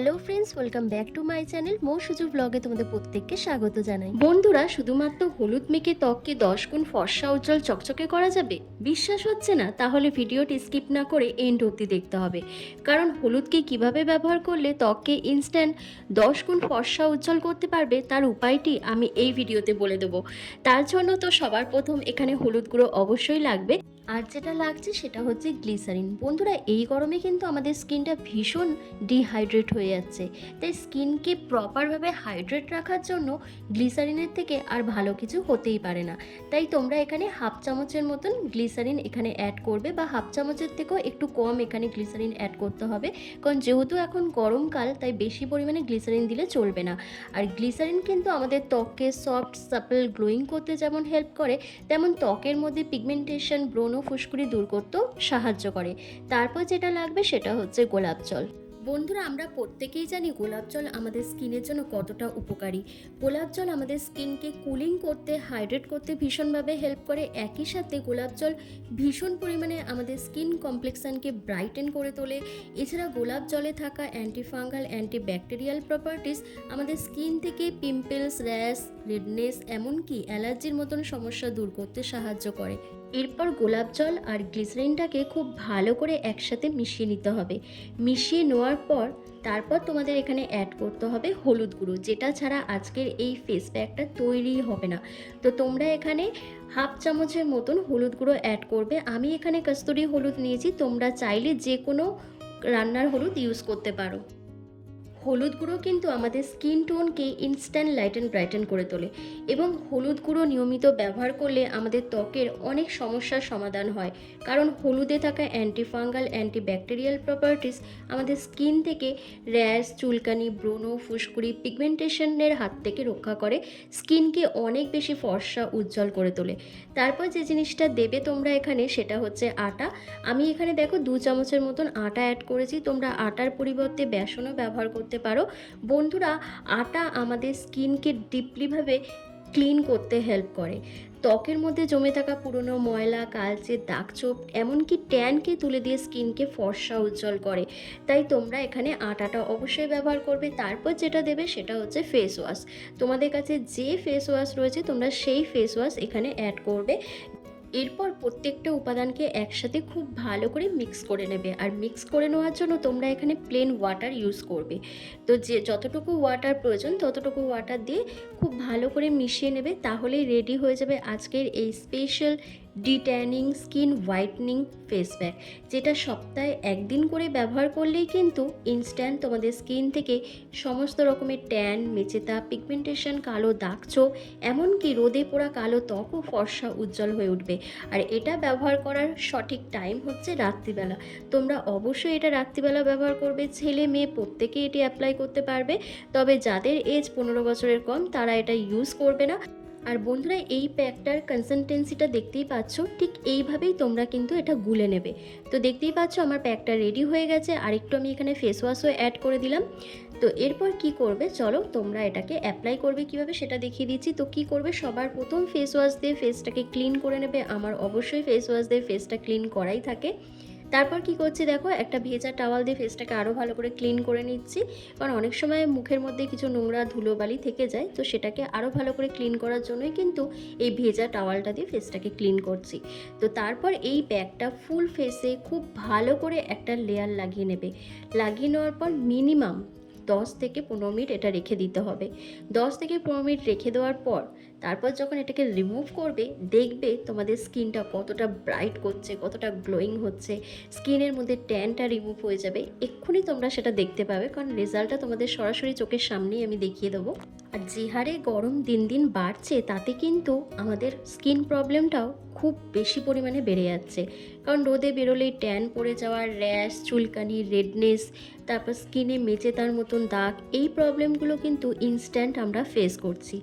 Hello friends, welcome back to my channel মো সুজু ব্লগে তোমাদের প্রত্যেককে স্বাগত জানাই। বন্ধুরা, শুধুমাত্র হলুদ মেখে ত্বককে দশ গুণ ফর্সা উজ্জ্বল চকচকে করা যাবে? বিশ্বাস হচ্ছে না, তাহলে ভিডিওটি স্কিপ না করে এন্ড অবধি দেখতে হবে। কারণ হলুদকে কীভাবে ব্যবহার করলে ত্বককে ইনস্ট্যান্ট দশ গুণ ফর্সা উজ্জ্বল করতে পারবে, তার উপায়টি আমি এই ভিডিওতে বলে দেবো। তার জন্য তো সবার প্রথম এখানে হলুদ গুঁড়ো অবশ্যই লাগবে। আর যেটা লাগছে সেটা হচ্ছে গ্লিসারিন। বন্ধুরা, এই গরমে কিন্তু আমাদের স্কিনটা ভীষণ ডিহাইড্রেট হয়ে যাচ্ছে। তাই স্কিনকে প্রপারভাবে হাইড্রেট রাখার জন্য গ্লিসারিনের থেকে আর ভালো কিছু হতেই পারে না। তাই তোমরা এখানে হাফ চামচের মতন গ্লিসারিন এখানে অ্যাড করবে বা হাফ চামচের থেকেও একটু কম এখানে গ্লিসারিন অ্যাড করতে হবে। কারণ যেহেতু এখন গরমকাল, তাই বেশি পরিমাণে গ্লিসারিন দিলে চলবে না। আর গ্লিসারিন কিন্তু আমাদের ত্বককে সফট সাপল গ্লোয়িং করতে যেমন হেল্প করে, তেমন ত্বকের মধ্যে পিগমেন্টেশন ব্রণ ফুসকুড়ি দূর করতেও সাহায্য করে। তারপর যেটা লাগবে সেটা হচ্ছে গোলাপ জল। বন্ধুরা, আমরা প্রত্যেকেই জানি গোলাপ জল আমাদের স্কিনের জন্য কতটা উপকারী। গোলাপ জল আমাদের স্কিনকে কুলিং করতে, হাইড্রেট করতে ভীষণভাবে হেল্প করে। একই সাথে গোলাপ জল ভীষণ পরিমাণে আমাদের স্কিন কমপ্লেক্সানকে ব্রাইটেন করে তোলে। এছাড়া গোলাপ জলে থাকা অ্যান্টিফাঙ্গাল, অ্যান্টিব্যাকটেরিয়াল প্রপার্টিস আমাদের স্কিন থেকে পিম্পলস, র্যাশ, রেডনেস, এমনকি অ্যালার্জির মতন সমস্যা দূর করতে সাহায্য করে। এরপর গোলাপ জল আর গ্লিসারিনটাকে খুব ভালো করে একসাথে মিশিয়ে নিতে হবে। মিশিয়ে নেওয়ার পর তারপর তোমাদের এখানে অ্যাড করতে হবে হলুদ গুঁড়ো, যেটা ছাড়া আজকের এই ফেস প্যাকটা তৈরি হবে না। তো তোমরা এখানে হাফ চামচের মতন হলুদ গুঁড়ো অ্যাড করবে। আমি এখানে কস্তুরি হলুদ নিয়েছি, তোমরা চাইলে যে কোনো রান্নার হলুদ ইউজ করতে পারো। হলুদ গুঁড়ো কিন্তু আমাদের স্কিন টোনকে ইনস্ট্যান্ট লাইটেন ব্রাইটেন করে তোলে এবং হলুদ গুঁড়ো নিয়মিত ব্যবহার করলে আমাদের ত্বকের অনেক সমস্যার সমাধান হয়। কারণ হলুদে থাকা অ্যান্টিফাঙ্গাল অ্যান্টিব্যাকটেরিয়াল প্রপার্টিস আমাদের স্কিন থেকে র্যাশ, চুলকানি, ব্রণ, ফুসকুড়ি পিগমেন্টেশনের হাত থেকে রক্ষা করে, স্কিনকে অনেক বেশি ফর্সা, উজ্জ্বল করে তোলে। তারপর যে জিনিসটা দেবে তোমরা এখানে সেটা হচ্ছে আটা। আমি এখানে দেখো দু চামচের মতন আটা অ্যাড করেছি। তোমরা আটার পরিবর্তে বেসনও ব্যবহার করতে পারো। বন্ধুরা, আটা আমাদের স্কিনকে ডিপলিভাবে ক্লিন করতে হেল্প করে। ত্বকের মধ্যে জমে থাকা পুরনো ময়লা, কালচে দাগচোপ এমনকি ট্যানকে তুলে দিয়ে স্কিনকে ফর্সা উজ্জ্বল করে। তাই তোমরা এখানে আটাটা অবশ্যই ব্যবহার করবে। তারপর যেটা দেবে সেটা হচ্ছে ফেস ওয়াশ তোমাদের কাছে যে ফেস ওয়াশ রয়েছে, তোমরা সেই ফেস ওয়াশ এখানে অ্যাড করবে। এরপর প্রত্যেকটা উপাদানকে একসাথে খুব ভালো করে মিক্স করে নেবে। আর মিক্স করে নেওয়ার জন্য তোমরা এখানে প্লেন ওয়াটার ইউজ করবে। তো যে যতটুকু ওয়াটার প্রয়োজন, ততটুকু ওয়াটার দিয়ে খুব ভালো করে মিশিয়ে নেবে, তাহলেই রেডি হয়ে যাবে আজকের এই special detanning skin whitening face pack যেটা সপ্তাহে একদিন করে ব্যবহার করলেই কিন্তু ইনস্ট্যান্ট তোমাদের স্কিন থেকে সমস্ত রকমের ট্যান মেচেতা পিগমেন্টেশন কালো দাগ চোখ এমনকি রোদে পোড়া কালো ত্বকও ফর্সা উজ্জ্বল হয়ে উঠবে। আর এটা ব্যবহার করার সঠিক টাইম হচ্ছে রাত্রিবেলা। তোমরা অবশ্যই এটা রাত্রিবেলা ব্যবহার করবে। ছেলে মেয়ে প্রত্যেকে এটি অ্যাপ্লাই করতে পারবে। তবে যাদের এজ পনেরো বছরের কম, তারা এটা ইউজ করবে না। আর বন্ধুরা, এই প্যাকটার কনসিস্টেন্সিটা দেখতেই পাচ্ছ, ঠিক এইভাবেই তোমরা কিন্তু এটা গুলে নেবে। তো দেখতেই পাচ্ছ, আমার প্যাকটা রেডি হয়ে গেছে আর একটু আমি এখানে ফেস ওয়াশও অ্যাড করে দিলাম। তো এরপর কি করবে? চলো, তোমরা এটাকে অ্যাপ্লাই করবে কীভাবে সেটা দেখিয়ে দিচ্ছি। তো কি করবে? সবার প্রথম ফেস ওয়াশ দিয়ে ফেসটাকে ক্লিন করে নেবে। আমার অবশ্যই ফেস ওয়াশ দিয়ে ফেসটা ক্লিন করাই থাকে। তারপর কি করছি দেখো, একটা ভেজা টাওয়াল দিয়ে ফেসটাকে আরও ভালো করে ক্লিন করে নিচ্ছি। কারণ অনেক সময় মুখের মধ্যে কিছু নোংরা ধুলোবালি থেকে যায়, তো সেটাকে আরও ভালো করে ক্লিন করার জন্যই কিন্তু এই ভেজা টাওয়ালটা দিয়ে ফেসটাকে ক্লিন করছি। তো তারপর এই ব্যাগটা ফুল ফেসে খুব ভালো করে একটা লেয়ার লাগিয়ে নেবে। লাগিয়ে নেওয়ার পর মিনিমাম দশ থেকে পনেরো মিনিট এটা রেখে দিতে হবে। দশ থেকে পনেরো মিনিট রেখে দেওয়ার পর, তারপর যখন এটাকে রিমুভ করবে, দেখবে তোমাদের স্কিনটা কতটা ব্রাইট করছে, কতটা গ্লোয়িং হচ্ছে, স্কিনের মধ্যে ট্যানটা রিমুভ হয়ে যাবে। এক্ষুনি তোমরা সেটা দেখতে পাবে, কারণ রেজাল্টটা তোমাদের সরাসরি চোখের সামনেই আমি দেখিয়ে দেবো। আর যে হারে গরম দিন দিন বাড়ছে, তাতে কিন্তু আমাদের স্কিন প্রবলেমটাও খুব বেশি পরিমাণে বেড়ে যাচ্ছে। কারণ রোদে বেরোলেই ট্যান পড়ে যাওয়ার র্যাশ, চুলকানি, রেডনেস, তারপর স্কিনে মেচে তার মতন দাগ, এই প্রবলেমগুলো কিন্তু ইনস্ট্যান্ট আমরা ফেস করছি।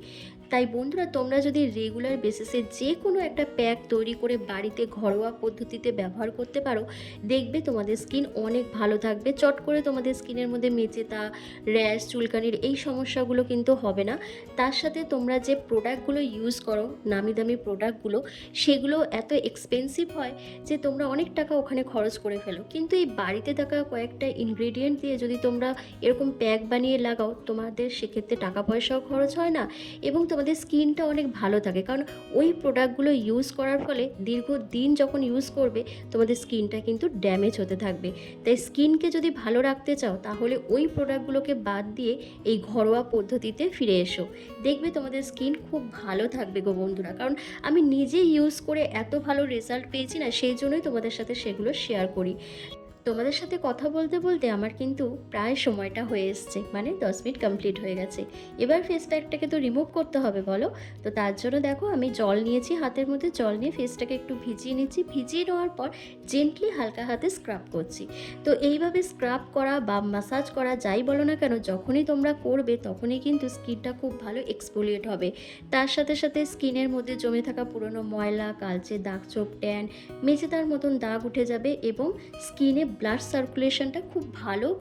তাই বন্ধুরা, তোমরা যদি রেগুলার বেসিসে যে কোনো একটা প্যাক তৈরি করে বাড়িতে ঘরোয়া পদ্ধতিতে ব্যবহার করতে পারো, দেখবে তোমাদের স্কিন অনেক ভালো থাকবে। চট করে তোমাদের স্কিনের মধ্যে মেচেতা র্যাশ চুলকানির এই সমস্যাগুলো কিন্তু হবে না। তার সাথে তোমরা যে প্রোডাক্টগুলো ইউজ করো, নামি দামি প্রোডাক্টগুলো সেগুলো এত এক্সপেন্সিভ হয় যে তোমরা অনেক টাকা ওখানে খরচ করে ফেলো। কিন্তু এই বাড়িতে থাকা কয়েকটা ইনগ্রেডিয়েন্ট দিয়ে যদি তোমরা এরকম প্যাক বানিয়ে লাগাও, তোমাদের সেক্ষেত্রে টাকা পয়সাও খরচ হয় না এবং তোমাদের স্কিনটা অনেক ভালো থাকে। কারণ ওই প্রোডাক্টগুলো ইউজ করার ফলে দীর্ঘদিন যখন ইউজ করবে, তোমাদের স্কিনটা কিন্তু ড্যামেজ হতে থাকবে। তাই স্কিনকে যদি ভালো রাখতে চাও, তাহলে ওই প্রোডাক্টগুলোকে বাদ দিয়ে এই ঘরোয়া পদ্ধতিতে ফিরে এসো। দেখবে তোমাদের স্কিন খুব ভালো থাকবে গো বন্ধুরা। কারণ আমি নিজে ইউজ করে এত ভালো রেজাল্ট পেয়েছি না, সেই জন্যই তোমাদের সাথে সেগুলো শেয়ার করি। তোমাদের সাথে কথা বলতে বলতে আমার কিন্তু প্রায় সময়টা হয়ে এসছে মানে দশ মিনিট কমপ্লিট হয়ে গেছে। এবার ফেস প্যাকটাকে তো রিমুভ করতে হবে, বলো? তো তার জন্য দেখো, আমি জল নিয়েছি, হাতের মধ্যে জল নিয়ে ফেসটাকে একটু ভিজিয়ে নিচ্ছি। ভিজিয়ে নেওয়ার পর জেন্টলি হালকা হাতে স্ক্রাব করছি। তো এইভাবে স্ক্রাব করা বা মাসাজ করা যাই বলো না কেন, যখনই তোমরা করবে তখনই কিন্তু স্কিনটা খুব ভালো এক্সপোলিয়েট হবে। তার সাথে সাথে স্কিনের মধ্যে জমে থাকা পুরনো ময়লা, কালচে দাগ চোপ ট্যান মেঝেদার মতন দাগ উঠে যাবে এবং স্কিনে ব্লাড সার্কুলেশনটা খুব ভালো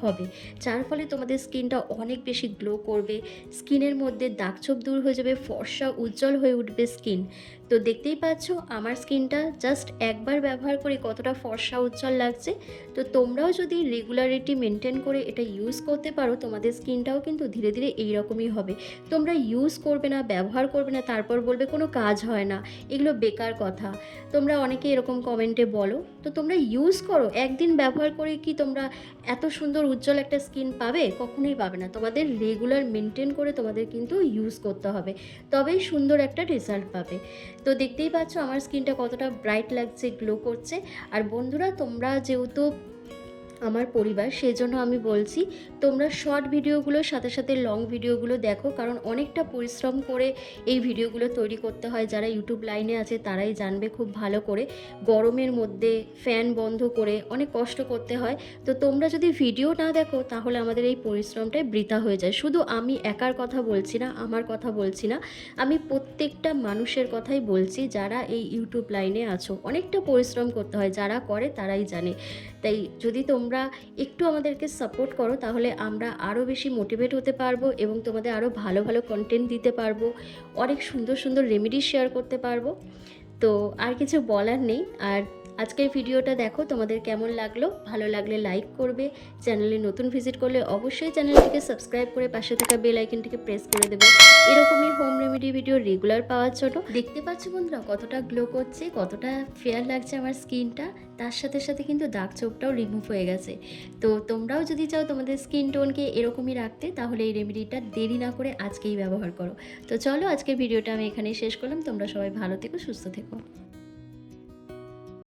হবে। যার ফলে তোমাদের স্কিনটা অনেক বেশি গ্লো করবে। স্কিনের মধ্যে দাগছোপ দূর হয়ে যাবে, ফর্সা উজ্জ্বল হয়ে উঠবে স্কিন তো দেখতেই পাচ্ছ, আমার স্কিনটা জাস্ট একবার ব্যবহার করে কতটা ফর্সা উজ্জ্বল লাগছে। তো তোমরাও যদি রেগুলারিটি মেনটেন করে এটা ইউজ করতে পারো, তোমাদের স্কিনটাও কিন্তু ধীরে ধীরে এইরকমই হবে। তোমরা ইউজ করবে না, ব্যবহার করবে না, তারপর বলবে কোনো কাজ হয় না। এগুলো বেকার কথা। তোমরা অনেকে এরকম কমেন্টে বলো। তো তোমরা ইউজ করো। একদিন ব্যবহার করে কি তোমরা এত সুন্দর উজ্জ্বল একটা স্কিন পাবে? কখনোই পাবে না। তোমাদের রেগুলার মেনটেন করে তোমাদের কিন্তু ইউজ করতে হবে। তবেই সুন্দর একটা রেজাল্ট পাবে। তো দেখতেই পাচ্ছ আমার স্কিনটা কতটা ব্রাইট লাগছে গ্লো করছে। আর বন্ধুরা তোমরা যেহেতু আমার পরিবার, সেজন্য আমি বলছি তোমরা শর্ট ভিডিওগুলোর সাথে সাথে লং ভিডিওগুলো দেখো, কারণ অনেকটা পরিশ্রম করে এই ভিডিওগুলো তৈরি করতে হয়। যারা ইউটিউব লাইনে আছে, তারাই জানবে খুব ভালো করে। গরমের মধ্যে ফ্যান বন্ধ করে অনেক কষ্ট করতে হয়। তো তোমরা যদি ভিডিও না দেখো, তাহলে আমাদের এই পরিশ্রমটাই বৃথা হয়ে যায়। শুধু আমি একার কথা বলছি না, আমার কথা বলছি না, আমি প্রত্যেকটা মানুষের কথাই বলছি, যারা এই ইউটিউব লাইনে আছো। অনেকটা পরিশ্রম করতে হয়, যারা করে তারাই জানে। তাই যদি তোমরা একটু আমাদেরকে সাপোর্ট করো, তাহলে আমরা আরও বেশি মোটিভেট হতে পারব এবং তোমাদের আরও ভালো ভালো কন্টেন্ট দিতে পারব, অনেক সুন্দর সুন্দর রেমেডি শেয়ার করতে পারব। তো আর কিছু বলার নেই, আর আজকের ভিডিওটা দেখো, তোমাদের কেমন লাগল? ভালো লাগলে লাইক করবে। চ্যানেলে নতুন ভিজিট করলে অবশ্যই চ্যানেলটিকে সাবস্ক্রাইব করে পাশে থাকা বেল আইকনটিকে প্রেস করে দেবে। এরকমই হোম রেমেডি ভিডিও রেগুলার পাওয়ার জন্য। দেখতে পাচ্ছ বন্ধুরা, কতটা গ্লো করছে, কতটা ফেয়ার লাগছে আমার স্কিনটা তার সাথে সাথে কিন্তু দাগ চোখটাও রিমুভ হয়ে গেছে। তো তোমরাও যদি চাও তোমাদের স্কিন টোনকে এরকমই রাখতে, তাহলে এই রেমেডিটা দেরি না করে আজকেই ব্যবহার করো। তো চলো আজকের ভিডিওটা আমি এখানেই শেষ করলাম। তোমরা সবাই ভালো থেকো, সুস্থ থেকো।